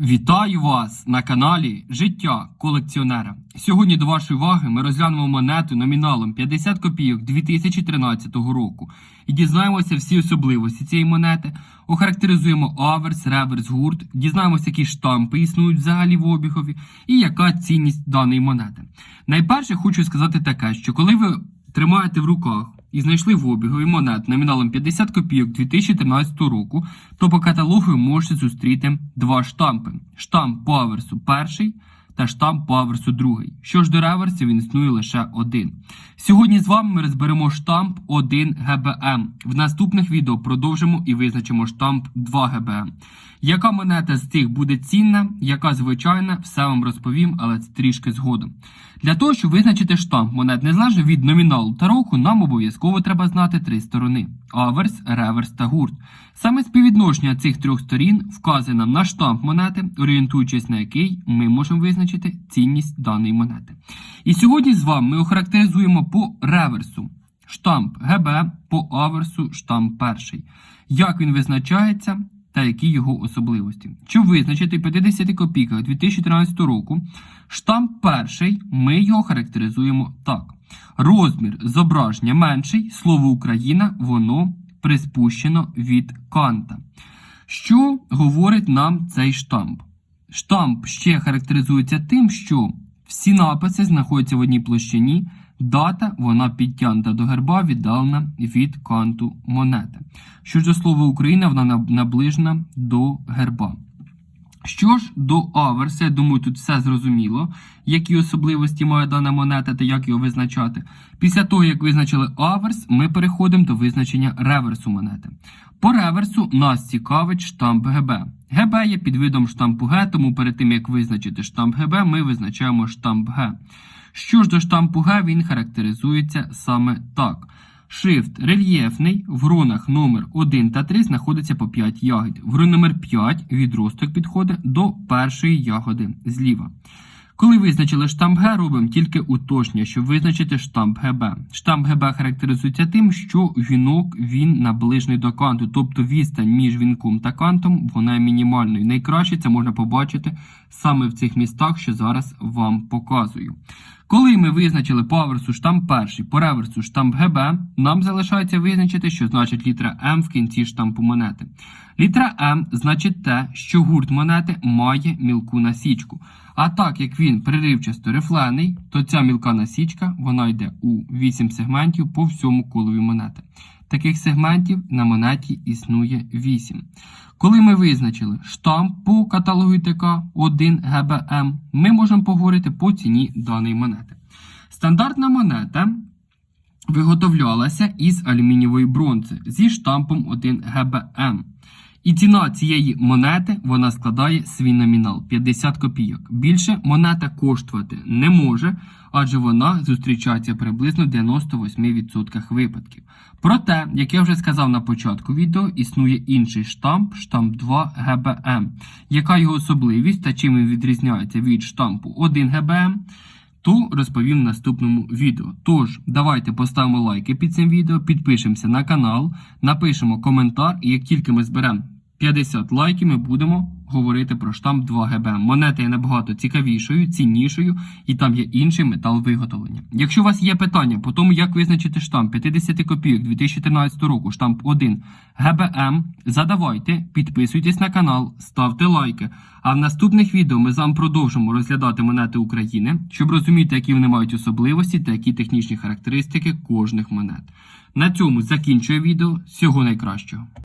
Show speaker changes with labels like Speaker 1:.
Speaker 1: Вітаю вас на каналі Життя колекціонера. Сьогодні до вашої уваги ми розглянемо монету номіналом 50 копійок 2013 року і дізнаємося всі особливості цієї монети, охарактеризуємо аверс, реверс, гурт, дізнаємося, які штампи існують взагалі в обігові і яка цінність даної монети. Найперше хочу сказати таке, що коли ви тримаєте в руках і знайшли в обігові монет номіналом 50 копійок 2013 року, то по каталогу можете зустріти два штампи: штамп по аверсу перший та штамп по аверсу другий. Що ж до реверсів, він існує лише один. Сьогодні з вами ми розберемо штамп 1 ГБМ. В наступних відео продовжимо і визначимо штамп 2 ГБМ. Яка монета з цих буде цінна, яка звичайна, все вам розповім, але це трішки згодом. Для того, щоб визначити штамп монет незалежно від номіналу та року, нам обов'язково треба знати три сторони: аверс, реверс та гурт. Саме співвідношення цих трьох сторін вказує нам на штамп монети, орієнтуючись на який ми можемо визначити цінність даної монети. І сьогодні з вами ми охарактеризуємо по реверсу штамп ГБ, по аверсу штамп перший. Як він визначається? Та які його особливості. Щоб визначити 50 копійках 2013 року, штамп перший ми його характеризуємо так: розмір зображення менший, слово Україна, воно приспущено від канта. Що говорить нам цей штамп? Штамп ще характеризується тим, що всі написи знаходяться в одній площині, дата вона підтягнута до герба, віддалена від канту монети. Що ж до слова Україна, вона наближена до герба. Що ж до аверса, я думаю, тут все зрозуміло, які особливості має дана монета та як його визначати. Після того, як визначили аверс, ми переходимо до визначення реверсу монети. По реверсу нас цікавить штамп ГБ. ГБ є підвидом штампу Г, тому перед тим як визначити штамп ГБ, ми визначаємо штамп Г. Що ж до штампу Г, він характеризується саме так. Шрифт рельєфний, в рунах номер 1 та 3 знаходиться по 5 ягід. В рун номер 5 відросток підходить до першої ягоди зліва. Коли визначили штамп Г, робимо тільки уточнення, щоб визначити штамп ГБ. Штамп ГБ характеризується тим, що вінок він наближений до канту, тобто відстань між вінком та кантом вона є мінімальною. Найкраще це можна побачити саме в цих містах, що зараз вам показую. Коли ми визначили по аверсу штамп перший, по реверсу штамп ГБ, нам залишається визначити, що значить літера М в кінці штампу монети. Літера М значить те, що гурт монети має мілку насічку. А так як він приривчасто рифлений, то ця мілка насічка вона йде у 8 сегментів по всьому колові монети. Таких сегментів на монеті існує 8. Коли ми визначили штамп по каталогу ІТК 1 ГБМ, ми можемо поговорити по ціні даної монети. Стандартна монета виготовлялася із алюмінієвої бронзи зі штампом 1 ГБМ. І ціна цієї монети вона складає свій номінал 50 копійок. Більше монета коштувати не може, адже вона зустрічається приблизно в 98% випадків. Проте, як я вже сказав на початку відео, існує інший штамп, штамп 2 ГБМ. Яка його особливість та чим він відрізняється від штампу 1 ГБМ? то розповім в наступному відео. Тож, давайте поставимо лайки під цим відео, підпишемося на канал, напишемо коментар, і як тільки ми зберемо 50 лайків, ми будемо говорити про штамп 2 ГБ. Монета є набагато цікавішою, ціннішою, і там є інший метал виготовлення. Якщо у вас є питання по тому, як визначити штамп 50 копійок 2013 року, штамп 1 ГБМ, задавайте, підписуйтесь на канал, ставте лайки. А в наступних відео ми з вами продовжимо розглядати монети України, щоб розуміти, які вони мають особливості та які технічні характеристики кожних монет. На цьому закінчую відео. Всього найкращого.